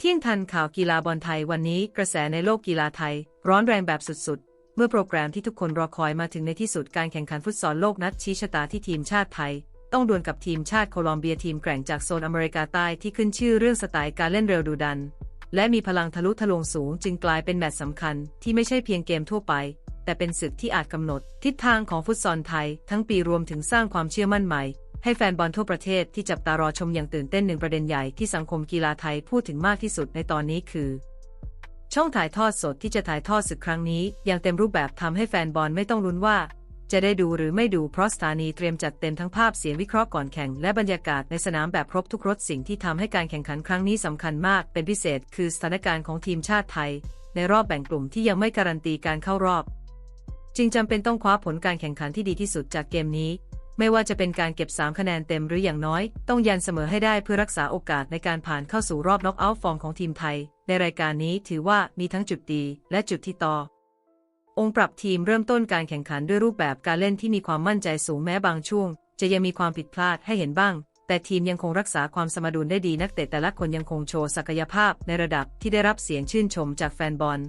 เที่ยงทันข่าวกีฬาบอลไทยวันนี้กระแสในโลกกีฬาไทย ร้อนแรงแบบสุดๆ เมื่อโปรแกรมที่ทุกคนรอคอยมาถึงในที่สุดการแข่งขันฟุตซอลโลกนัดชี้ชะตาที่ทีมชาติไทย ต้องดวลกับทีมชาติโคลอมเบียทีมแกร่งจากโซนอเมริกาใต้ที่ขึ้นชื่อเรื่องสไตล์การเล่นเร็วดุดัน และมีพลังทะลุทะลวงสูงจึงกลายเป็นแมตช์สำคัญที่ไม่ใช่เพียงเกมทั่วไป แต่เป็นศึกที่อาจกำหนด ทิศทางของฟุตซอลไทย ทั้งปีรวมถึงสร้างความเชื่อมั่นใหม่ ให้แฟนบอลทั่วประเทศที่จับตารอชมอย่างตื่นเต้นหนึ่งประเด็นใหญ่ที่สังคมกีฬาไทยพูดถึงมากที่สุดในตอนนี้คือ ช่องถ่ายทอดสดที่จะถ่ายทอดศึกครั้งนี้ อย่างเต็มรูปแบบทำให้แฟนบอลไม่ต้องลุ้นว่า จะได้ดูหรือไม่ดูเพราะสถานีเตรียมจัดเต็มทั้งภาพเสียงวิเคราะห์ก่อนแข่งและบรรยากาศในสนามแบบครบทุกรสสิ่งที่ทำให้การแข่งขันครั้งนี้สำคัญมาก เป็นพิเศษ คือสถานการณ์ของทีมชาติไทย ในรอบแบ่งกลุ่มที่ยังไม่การันตีการเข้ารอบ จึงจำเป็นต้องคว้าผลการแข่งขันที่ดีที่สุดจากเกมนี้ ไม่ว่าจะเป็นการเก็บ 3 คะแนนเต็มหรืออย่างน้อย ต้องยันเสมอให้ได้เพื่อรักษาโอกาสในการผ่านเข้าสู่รอบน็อกเอาท์ฟอร์มของทีมไทย ในรายการนี้ถือว่ามีทั้งจุดดีและจุดที่ต่อ องค์ปรับทีมเริ่มต้นการแข่งขันด้วยรูปแบบการเล่นที่มีความมั่นใจสูงแม้บางช่วง จะยังมีความผิดพลาดให้เห็นบ้าง แต่ทีมยังคงรักษาความสมดุลได้ดีนักเตะแต่ละคนยังคงโชว์ศักยภาพในระดับที่ได้รับเสียงชื่นชมจากแฟนบอล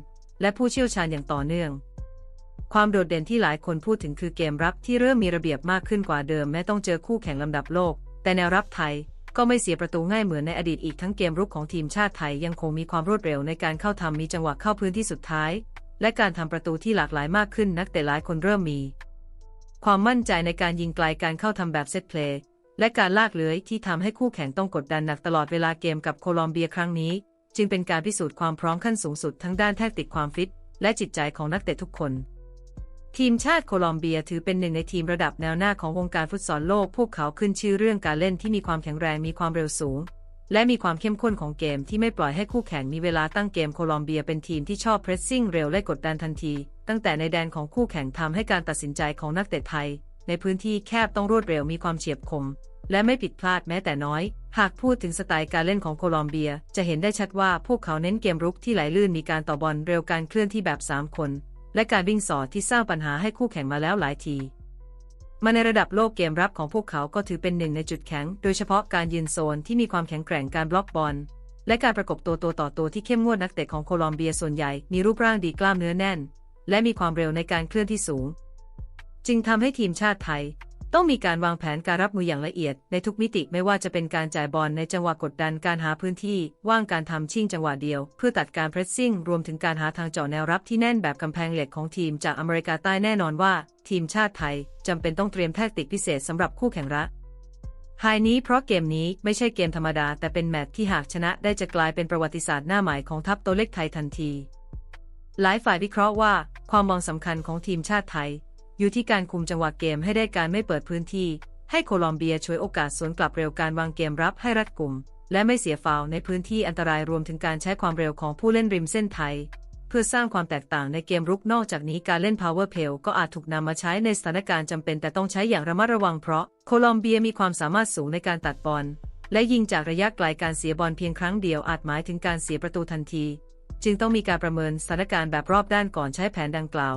และผู้เชี่ยวชาญอย่างต่อเนื่อง ความโดดเด่นที่หลายคนพูดถึงคือเกมรับที่เริ่มมีระเบียบมากขึ้นกว่าเดิมแม้ต้องเจอคู่แข่งลำดับโลก แต่แนวรับไทยก็ไม่เสียประตูง่ายเหมือนในอดีตอีกทั้งเกมรุกของทีมชาติไทยยังคงมีความรวดเร็วในการเข้าทำมีจังหวะเข้าพื้นที่สุดท้าย และการทำประตูที่หลากหลายมากขึ้นนักเตะหลายคนเริ่มมี ความมั่นใจในการยิงไกลการเข้าทำแบบเซตเพลย์และการลากเลื้อยที่ทำให้คู่แข่งต้องกดดันหนักตลอดเวลาเกมกับโคลอมเบียครั้งนี้ จึงเป็นการพิสูจน์ความพร้อมขั้นสูงสุดทั้งด้านแทคติกความฟิต และจิตใจของนักเตะทุกคน ทีมชาติโคลอมเบียถือเป็นหนึ่งในทีมระดับแนวหน้าของวงการฟุตซอลโลก พวกเขาขึ้นชื่อเรื่องการเล่นที่มีความแข็งแรงมีความเร็วสูง และมีความเข้มข้นของเกมที่ไม่ปล่อยให้คู่แข่งมีเวลาตั้งเกมโคลอมเบียเป็นทีมที่ชอบเพรสซิ่งเร็วและกดดันทันที ตั้งแต่ในแดนของคู่แข่งทำให้การตัดสินใจของนักเตะไทย ในพื้นที่แคบต้องรวดเร็วมีความเฉียบคม และไม่ผิดพลาดแม้แต่น้อย หากพูดถึงสไตล์การเล่นของโคลอมเบีย จะเห็นได้ชัดว่าพวกเขาเน้นเกมรุกที่ไหลลื่นมีการต่อบอลเร็วการเคลื่อนที่แบบ 3 คน และการวิ่งสอดที่สร้างปัญหาให้คู่แข่งมาแล้วหลายทีมาในระดับโลกเกมรับของพวกเขาก็ถือเป็นหนึ่งในจุดแข็ง โดยเฉพาะการยืนโซนที่มีความแข็งแกร่งการบล็อกบอล และการประกบตัวตัวต่อตัวที่เข้มงวดนักเตะของโคลอมเบียส่วนใหญ่มีรูปร่างดีกล้ามเนื้อแน่น และมีความเร็วในการเคลื่อนที่สูง จึงทำให้ทีมชาติไทย ต้องมีการวางแผนการรับมืออย่างละเอียดในทุกมิติไม่ว่าจะเป็นการจ่ายบอลในจังหวะกดดันการหาพื้นที่ ว่างการทำชิ่งจังหวะเดียว เพื่อตัดการเพรสซิ่ง รวมถึงการหาทางเจาะแนวรับที่แน่นแบบกำแพงเหล็กของทีมจากอเมริกาใต้แน่นอนว่า ทีมชาติไทยจำเป็นต้องเตรียมแทคติกพิเศษสำหรับคู่แข่งระไฮนี้เพราะเกมนี้ไม่ใช่เกมธรรมดา แต่เป็นแมตช์ที่หากชนะได้จะกลายเป็นประวัติศาสตร์หน้าใหม่ของทัพโตวเล็กไทยทันที หลายฝ่ายวิเคราะห์ว่า ความมองสำคัญของทีมชาติไทย อยู่ที่การคุมจังหวะเกมให้ได้การไม่เปิดพื้นที่ ให้โคลอมเบียช่วยโอกาสสวนกลับเร็วการวางเกมรับให้รัดกลุ่ม และไม่เสียฟาวล์ในพื้นที่อันตรายรวมถึงการใช้ความเร็วของผู้เล่นริมเส้นไทย เพื่อสร้างความแตกต่างในเกมรุกนอกจากนี้การเล่น power play ก็อาจถูกนำมาใช้ในสถานการณ์จำเป็นแต่ต้องใช้อย่างระมัดระวังเพราะโคลอมเบียมีความสามารถสูงในการตัดบอลและยิงจากระยะไกลการเสียบอลเพียงครั้งเดียวอาจหมายถึงการเสียประตูทันที จึงต้องมีการประเมินสถานการณ์แบบรอบด้านก่อนใช้แผนดังกล่าว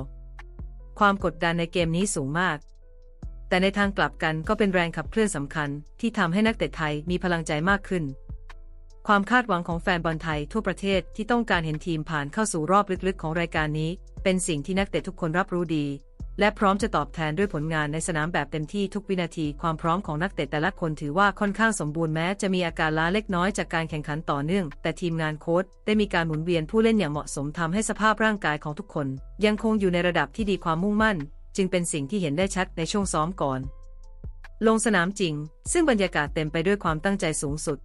ความกดดันในเกมนี้สูงมาก แต่ในทางกลับกันก็เป็นแรงขับเคลื่อนสำคัญ ที่ทำให้นักเตะไทยมีพลังใจมากขึ้น ความคาดหวังของแฟนบอลไทยทั่วประเทศที่ต้องการเห็นทีมผ่านเข้าสู่รอบลึกๆ ของรายการนี้ เป็นสิ่งที่นักเตะทุกคนรับรู้ดี และพร้อมจะตอบแทนด้วยผลงานในสนามแบบเต็มที่ทุกวินาที ความพร้อมของนักเตะแต่ละคนถือว่าค่อนข้างสมบูรณ์แม้จะมีอาการล้าเล็กน้อยจากการแข่งขันต่อเนื่อง แต่ทีมงานโค้ชได้มีการหมุนเวียนผู้เล่นอย่างเหมาะสมทำให้สภาพร่างกายของทุกคน ยังคงอยู่ในระดับที่ดีความมุ่งมั่น จึงเป็นสิ่งที่เห็นได้ชัดในช่วงซ้อมก่อน ลงสนามจริง ซึ่งบรรยากาศเต็มไปด้วยความตั้งใจสูงสุด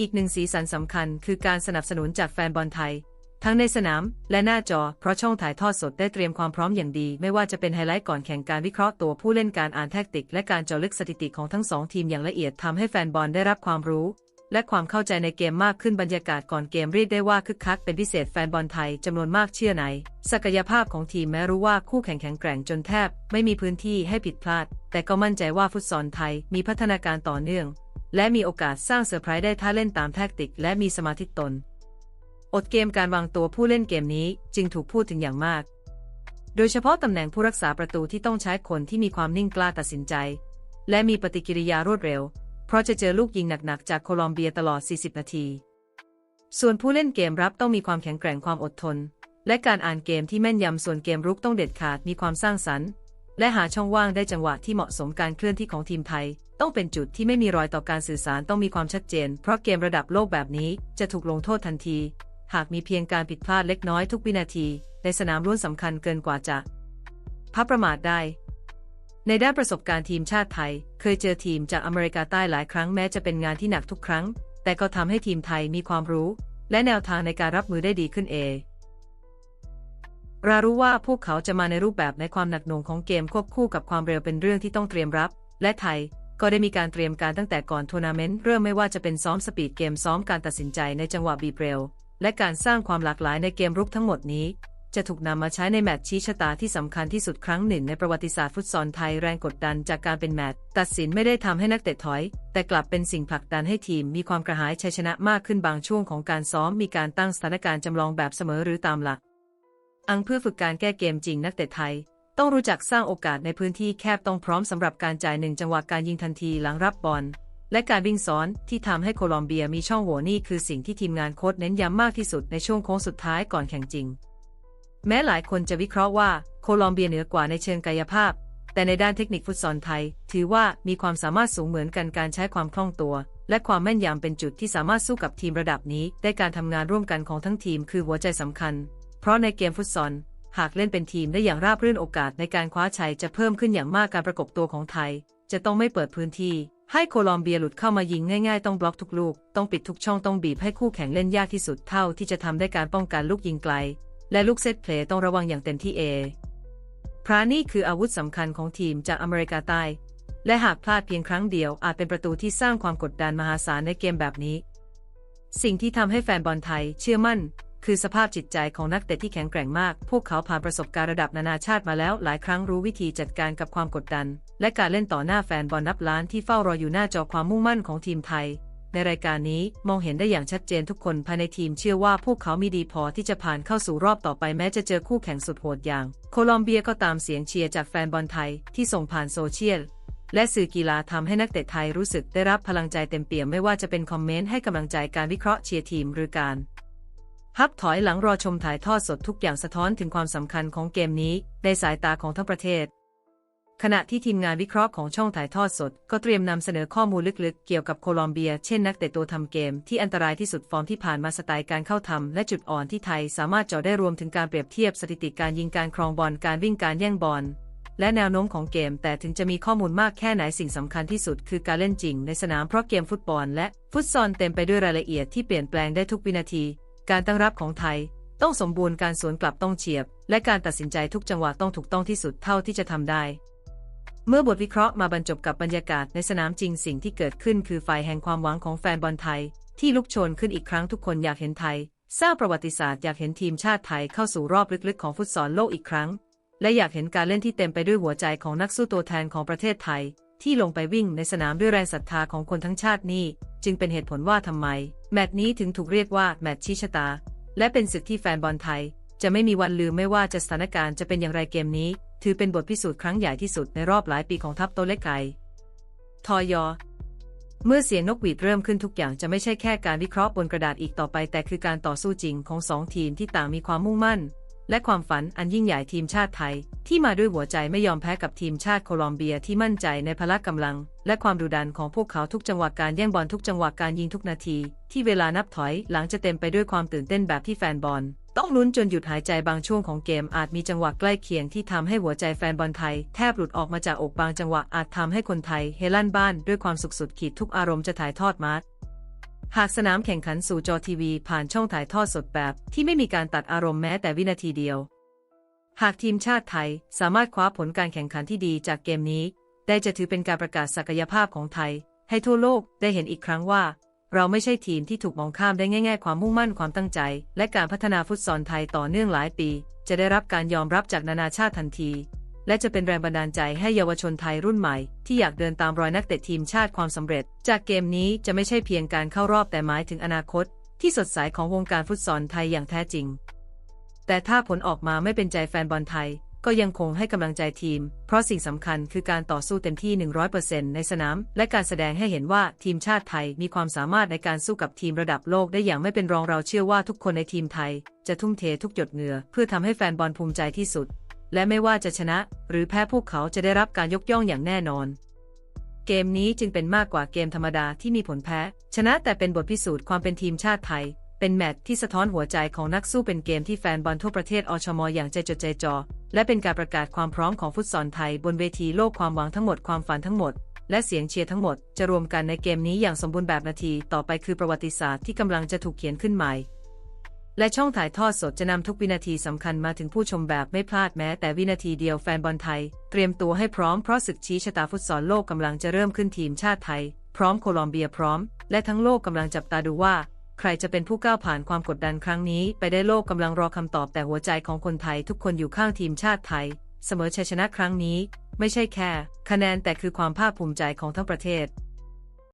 อีกหนึ่งสีสันสำคัญคือการสนับสนุนจากแฟนบอลไทย ทั้งในสนามและหน้าจอ เพราะช่องถ่ายทอดสดได้เตรียมความพร้อมอย่างดี ไม่ว่าจะเป็นไฮไลท์ก่อนแข่งการวิเคราะห์ตัวผู้เล่นการอ่านแทคติก และการเจาะลึกสถิติของทั้งสองทีมอย่างละเอียดทำให้แฟนบอลได้รับความรู้ และความเข้าใจในเกมมากขึ้นบรรยากาศก่อนเกมเรียกได้ว่าคึกคักเป็นพิเศษแฟนบอลไทยจำนวนมากเชื่อใน ศักยภาพของทีมแม้รู้ว่าคู่แข่งแข็งแกร่งจนแทบ ไม่มีพื้นที่ให้ผิดพลาด แต่ก็มั่นใจว่าฟุตซอลไทยมีพัฒนาการต่อเนื่อง และมีโอกาสสร้างเซอร์ไพรส์ได้ถ้าเล่นตามแทคติก และมีสมาธิตน อดเกมการวางตัวผู้เล่นเกมนี้จึงถูกพูดถึงอย่างมาก โดยเฉพาะตำแหน่งผู้รักษาประตูที่ต้องใช้คนที่มีความนิ่งกล้าตัดสินใจ และมีปฏิกิริยารวดเร็ว เพราะจะเจอลูกยิงหนักๆ จากโคลอมเบียตลอด 40 นาที ส่วนผู้เล่นเกมรับต้องมีความแข็งแกร่งความอดทน และการอ่านเกมที่แม่นยำส่วนเกมรุกต้องเด็ดขาดมีความสร้างสรรค์ และหาช่องว่างได้จังหวะที่เหมาะสมการเคลื่อนที่ของทีมไทย ต้องเป็นจุดที่ไม่มีรอยต่อการสื่อสารต้องมีความชัดเจน เพราะเกมระดับโลกแบบนี้จะถูกลงโทษทันที หากมีเพียงการผิดพลาดเล็กน้อยทุกวินาที ในสนามล้วนสำคัญเกินกว่าจะพับประมาทได้ ในด้านประสบการณ์ทีมชาติไทย เคยเจอทีมจากอเมริกาใต้หลายครั้งแม้จะเป็นงานที่หนักทุกครั้ง แต่ก็ทำให้ทีมไทยมีความรู้ และแนวทางในการรับมือได้ดีขึ้นเองรารู้ว่าพวกเขาจะมาในรูปแบบในความหนักหน่วงของเกมควบคู่กับความเร็วเป็นเรื่องที่ต้องเตรียมรับ และไทยก็ได้มีการเตรียมการตั้งแต่ก่อนทัวร์นาเมนต์เริ่มไม่ว่าจะเป็นซ้อมสปีดเกมซ้อมการตัดสินใจในจังหวะบีบเร็ว และการสร้างความหลากหลายในเกมรุกทั้งหมดนี้ จะถูกนำมาใช้ในแมตช์ชี้ชะตาที่สำคัญที่สุดครั้งหนึ่งในประวัติศาสตร์ฟุตซอลไทยแรงกดดันจากการเป็นแมตช์ตัดสินไม่ได้ทำให้นักเตะถอย แต่กลับเป็นสิ่งผลักดันให้ทีมมีความกระหายชัยชนะมากขึ้นบางช่วงของการซ้อมมีการตั้งสถานการณ์จำลองแบบเสมอหรือตามหลัก อังเพื่อฝึกการแก้เกมจริงนักเตะไทยต้องรู้จักสร้างโอกาสในพื้นที่แคบต้องพร้อมสำหรับการจ่ายหนึ่งจังหวะการยิงทันทีหลังรับบอล และการวิ่งซ้อนที่ทำให้โคลอมเบียมีช่องโหว่นี่คือสิ่งที่ทีมงานโค้ชเน้นย้ำมากที่สุดในช่วงโค้งสุดท้ายก่อนแข่งจริง แม้หลายคนจะวิเคราะห์ว่าโคลอมเบียเหนือกว่าในเชิงกายภาพ แต่ในด้านเทคนิคฟุตซอลไทย ถือว่ามีความสามารถสูงเหมือนกันการใช้ความคล่องตัว และความแม่นยำเป็นจุดที่สามารถสู้กับทีมระดับนี้ ได้การทำงานร่วมกันของทั้งทีมคือหัวใจสำคัญ เพราะในเกมฟุตซอลหากเล่นเป็นทีมได้อย่างราบรื่นโอกาสในการคว้าชัยจะเพิ่มขึ้นอย่างมากการประกบตัวของไทย จะต้องไม่เปิดพื้นที่ ให้โคลอมเบียหลุดเข้ามายิงง่ายๆ ต้องบล็อกทุกลูก ต้องปิดทุกช่องต้องบีบให้คู่แข่งเล่นยากที่สุดเท่าที่จะทำได้การป้องกันลูกยิงไกล และลูกเซตเพลย์ต้องระวังอย่างเต็มที่เอพรานี่คืออาวุธสำคัญของทีมจากอเมริกาใต้ และหากพลาดเพียงครั้งเดียวอาจเป็นประตูที่สร้างความกดดันมหาศาลในเกมแบบนี้ สิ่งที่ทำให้แฟนบอลไทยเชื่อมั่น คือสภาพจิตใจของนักเตะที่แข็งแกร่งมาก พวกเขาผ่านประสบการณ์ระดับนานาชาติมาแล้วหลายครั้งรู้วิธีจัดการกับความกดดัน และการเล่นต่อหน้าแฟนบอลนับล้านที่เฝ้ารออยู่หน้าจอความมุ่งมั่นของทีมไทย ในรายการนี้มองเห็นได้อย่างชัดเจนทุกคนภายในทีมเชื่อว่าพวกเขามีดีพอที่จะผ่านเข้าสู่รอบต่อไปแม้จะเจอคู่แข่งสุดโหดอย่าง โคลอมเบียก็ตามเสียงเชียร์จากแฟนบอลไทยที่ส่งผ่านโซเชียลและสื่อกีฬาทำให้นักเตะไทยรู้สึกได้รับพลังใจเต็มเปี่ยมไม่ว่าจะเป็นคอมเมนต์ให้กำลังใจการวิเคราะห์เชียร์ทีมหรือการ พับถอยหลังรอชมถ่ายทอดสดทุกอย่างสะท้อนถึงความสำคัญของเกมนี้ในสายตาของทั้งประเทศ ขณะที่ทีมงานวิเคราะห์ของช่องถ่ายทอดสด ก็เตรียมนำเสนอข้อมูลลึกๆ เกี่ยวกับโคลอมเบีย เช่นนักเตะตัวทำเกมที่อันตรายที่สุดฟอร์มที่ผ่านมาสไตล์การเข้าทำและจุดอ่อนที่ไทย สามารถเจาะได้รวมถึงการเปรียบเทียบสถิติการยิงการครองบอลการวิ่งการแย่งบอลและแนวโน้มของเกม แต่ถึงจะมีข้อมูลมากแค่ไหนสิ่งสำคัญที่สุด คือการเล่นจริงในสนามเพราะเกมฟุตบอลและฟุตซอลเต็มไปด้วยรายละเอียดที่เปลี่ยนแปลงได้ทุกวินาที การตั้งรับของไทย ต้องสมบูรณ์การสวนกลับต้องเฉียบ และการตัดสินใจทุกจังหวะต้องถูกต้องที่สุดเท่าที่จะทำได้ เมื่อบทวิเคราะห์มาบรรจบกับบรรยากาศในสนามจริงสิ่งที่เกิดขึ้นคือไฟแห่งความหวังของแฟนบอลไทย ที่ลุกโชนขึ้นอีกครั้งทุกคนอยากเห็นไทย สร้างประวัติศาสตร์อยากเห็นทีมชาติไทยเข้าสู่รอบลึกๆของฟุตซอลโลกอีกครั้ง และอยากเห็นการเล่นที่เต็มไปด้วยหัวใจของนักสู้ตัวแทนของประเทศไทย ที่ลงไปวิ่งในสนามด้วยแรงศรัทธาของคนทั้งชาตินี่จึงเป็นเหตุผลว่าทำไม แมตช์นี้ถึงถูกเรียกว่าแมตช์ชี้ชะตา และเป็นศึกที่แฟนบอลไทย จะไม่มีวันลืมไม่ว่าจะสถานการณ์จะเป็นอย่างไรเกมนี้ ถือเป็นบทพิสูจน์ครั้งใหญ่ที่สุดในรอบหลายปีของทัพโตเล็กไก่ทอยอเมื่อเสียงนกหวีดเริ่มขึ้นทุกอย่างจะไม่ใช่แค่การวิเคราะห์บนกระดาษอีกต่อไป แต่คือการต่อสู้จริงของสองทีมที่ต่างมีความมุ่งมั่น และความฝันอันยิ่งใหญ่ทีมชาติไทย ที่มาด้วยหัวใจไม่ยอมแพ้กับทีมชาติโคลอมเบียที่มั่นใจในพละกำลัง และความดุดันของพวกเขาทุกจังหวะการแย่งบอลทุกจังหวะการยิงทุกนาที ที่เวลานับถอยหลังจะเต็มไปด้วยความตื่นเต้นแบบที่แฟนบอล ต้องลุ้นจนหยุดหายใจบางช่วงของเกมอาจมีจังหวะใกล้เคียงที่ทำให้หัวใจแฟนบอลไทย แทบหลุดออกมาจากอกบางจังหวะอาจทำให้คนไทยเฮลั่นบ้านด้วยความสุขสุดขีดทุกอารมณ์จะถ่ายทอดมา หากสนามแข่งขันสู่จอทีวีผ่านช่องถ่ายทอดสดแบบที่ไม่มีการตัดอารมณ์แม้แต่วินาทีเดียว หากทีมชาติไทยสามารถคว้าผลการแข่งขันที่ดีจากเกมนี้ ได้จะถือเป็นการประกาศศักยภาพของไทย ให้ทั่วโลกได้เห็นอีกครั้งว่า เราไม่ใช่ทีมที่ถูกมองข้ามได้ง่าย ๆ ความมุ่งมั่นความตั้งใจ และการพัฒนาฟุตซอลไทยต่อเนื่องหลายปี จะได้รับการยอมรับจากนานาชาติทันที และจะเป็นแรงบันดาลใจให้เยาวชนไทยรุ่นใหม่ ที่อยากเดินตามรอยนักเตะทีมชาติความสำเร็จ จากเกมนี้จะไม่ใช่เพียงการเข้ารอบแต่หมายถึงอนาคต ที่สดใสของวงการฟุตซอลไทยอย่างแท้จริง แต่ถ้าผลออกมาไม่เป็นใจแฟนบอลไทย ก็ยังคงให้กำลังใจทีม เพราะสิ่งสำคัญคือการต่อสู้เต็มที่ 100%ในสนาม และการแสดงให้เห็นว่าทีมชาติไทยมีความสามารถในการสู้กับทีมระดับโลกได้อย่างไม่เป็นรองเราเชื่อว่าทุกคนในทีมไทย จะทุ่มเททุกหยดเหงื่อเพื่อทำให้แฟนบอลภูมิใจที่สุด และไม่ว่าจะชนะหรือแพ้พวกเขาจะได้รับการยกย่องอย่างแน่นอน เกมนี้จึงเป็นมากกว่าเกมธรรมดาที่มีผลแพ้ ชนะแต่เป็นบทพิสูจน์ความเป็นทีมชาติไทย เป็นแมตช์ที่สะท้อนหัวใจของนักสู้เป็นเกมที่แฟนบอลทั่วประเทศอชมอย่างใจจดใจจ่อและเป็นการประกาศความพร้อมของฟุตซอลไทย บนเวทีโลกความหวังทั้งหมดความฝันทั้งหมดและเสียงเชียร์ทั้งหมดจะรวมกันในเกมนี้อย่างสมบูรณ์แบบนาทีต่อไปคือประวัติศาสตร์ที่กำลังจะถูกเขียนขึ้นใหม่ และช่องถ่ายทอดสดจะนำทุกวินาทีสำคัญมาถึงผู้ชมแบบไม่พลาดแม้แต่วินาทีเดียวแฟนบอลไทย เตรียมตัวให้พร้อมเพราะศึกชี้ชะตาฟุตซอลโลกกำลังจะเริ่มขึ้นทีมชาติไทย พร้อมโคลอมเบียพร้อม และทั้งโลกกำลังจับตาดูว่า ใครจะเป็นผู้ก้าวผ่านความกดดันครั้งนี้ ไปได้โลกกำลังรอคำตอบแต่หัวใจของคนไทยทุกคนอยู่ข้างทีมชาติไทย เสมอชัยชนะครั้งนี้ ไม่ใช่แค่ คะแนนแต่คือความภาคภูมิใจของทั้งประเทศ